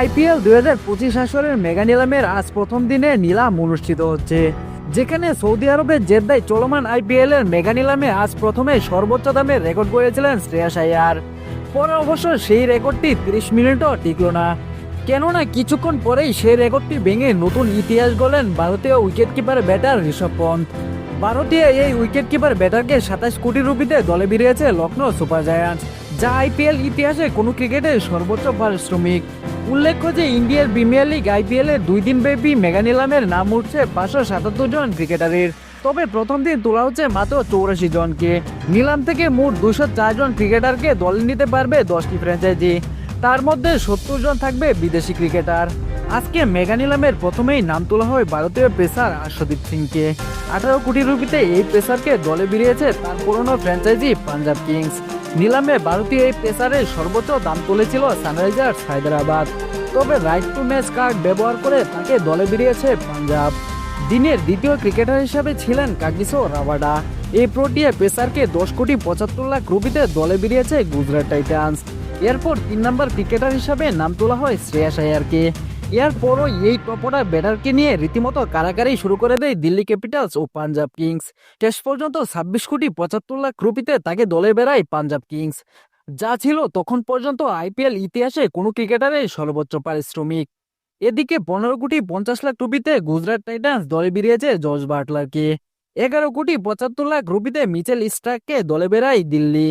IPL দুই হাজার পঁচিশ আসরের মেগা নিলামের আজ প্রথম দিনে নিলাম অনুষ্ঠিত হচ্ছে। যেখানে সৌদি আরবের জেদ্দায় চলমান আইপিএল এর মেগা নিলামে আজ প্রথমে সর্বোচ্চ দামের রেকর্ড করেছিলেন শ্রেয়াস আয়ার পরে অবশ্য সেই রেকর্ডটি তিরিশ মিনিটও টিকল না। কেননা কিছুক্ষণ পরেই সেই রেকর্ডটি ভেঙে নতুন ইতিহাস গড়লেন ভারতীয় wicket keeper batter Rishabh Pant. ভারতীয় এই উইকেট কিপার ব্যাটারকে সাতাশ কোটি রুপিতে দলে বেরিয়েছে লখনৌ সুপার জায়ান্টস, যা আইপিএল ইতিহাসে কোনো ক্রিকেটের সর্বোচ্চ পারিশ্রমিক। উল্লেখ্য যে ইন্ডিয়ার প্রিমিয়ার লিগ আইপিএল এর দুই দিন ব্যাপী মেগা নিলামের নাম উঠছে পাঁচশো সাতাত্তর জন ক্রিকেটারের। তবে প্রথম দিন তোলা হচ্ছে মাত্র চৌরাশি জনকে। নিলাম থেকে মোট দুশো জন ক্রিকেটারকে দলে নিতে পারবে দশটি ফ্র্যাঞ্চাইজি তার মধ্যে সত্তর জন থাকবে বিদেশি ক্রিকেটার। আজকে মেগা নিলামের প্রথমেই নাম তোলা হয় ভারতীয় পেসার আশদীপ সিংকে। আঠারো কোটি রুপিতে এই পেসারকে দলে বেরিয়েছে তার পুরনো ফ্র্যাঞ্চাইজি পাঞ্জাব কিংস। নিলামে ভারতীয় এই পেসারের সর্বোচ্চ দাম তুলেছিল সানরাইজার্স হায়দ্রাবাদ। তবে রাইট টু ম্যাচ কার্ড ব্যবহার করে তাকে দলে বেরিয়েছে পাঞ্জাব। দিনের দ্বিতীয় ক্রিকেটার হিসেবে ছিলেন কাগিসো রাভাডা এই প্রোটিয়া পেসারকে দশ কোটি পঁচাত্তর লাখ রুপিতে দলে বেরিয়েছে গুজরাট টাইটান্স। এরপর তিন নম্বর ক্রিকেটার হিসাবে নাম তোলা হয় শ্রেয়াস আয়ারকে। এরপরও এই টপরা ব্যাটারকে নিয়ে রীতিমতো কারাকারি শুরু করে দেয় দিল্লি ক্যাপিটালস ও পাঞ্জাব কিংস। শেষ পর্যন্ত ছাব্বিশ কোটি পঁচাত্তর লাখ রুপিতে তাকে দলে বেড়ায় পাঞ্জাব কিংস। যা ছিল তখন পর্যন্ত আইপিএল ইতিহাসে কোনো ক্রিকেটারের সর্বোচ্চ পারিশ্রমিক। এদিকে পনেরো কোটি পঞ্চাশ লাখ রুপিতে গুজরাট টাইটান্স দলে বেরিয়েছে জর্জ বাটলারকে। এগারো কোটি পঁচাত্তর লাখ রুপিতে মিচেল স্টার্ককে দলে বেড়ায় দিল্লি।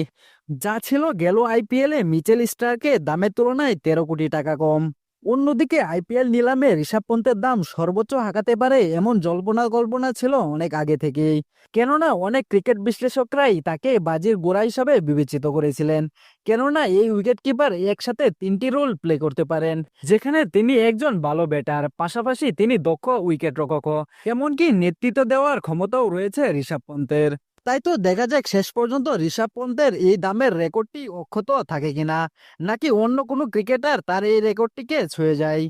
যা ছিল গেল আইপিএলে মিচেল স্টারকে দামের তুলনায় তেরো কোটি টাকা কম। অন্যদিকে আইপিএল নিলামে ঋষভ পন্থের দাম সর্বোচ্চ হাঁকাতে পারে এমন জল্পনা কল্পনা ছিল অনেক আগে থেকেই। কেননা অনেক ক্রিকেট বিশ্লেষকরাই তাকে বাজির গোড়া হিসাবে বিবেচিত করেছিলেন। কেননা এই উইকেট কিপার একসাথে তিনটি রোল প্লে করতে পারেন, যেখানে তিনি একজন ভালো ব্যাটার, পাশাপাশি তিনি দক্ষ উইকেট রক্ষক এমনকি নেতৃত্ব দেওয়ার ক্ষমতাও রয়েছে ঋষভ পন্থের। তাই তো দেখা যাক শেষ পর্যন্ত ঋষভ পন্থের এই দামের রেকর্ডটি অক্ষত থাকে কিনা? নাকি অন্য কোনো ক্রিকেটার তার এই রেকর্ডটিকে ছুঁয়ে যায়?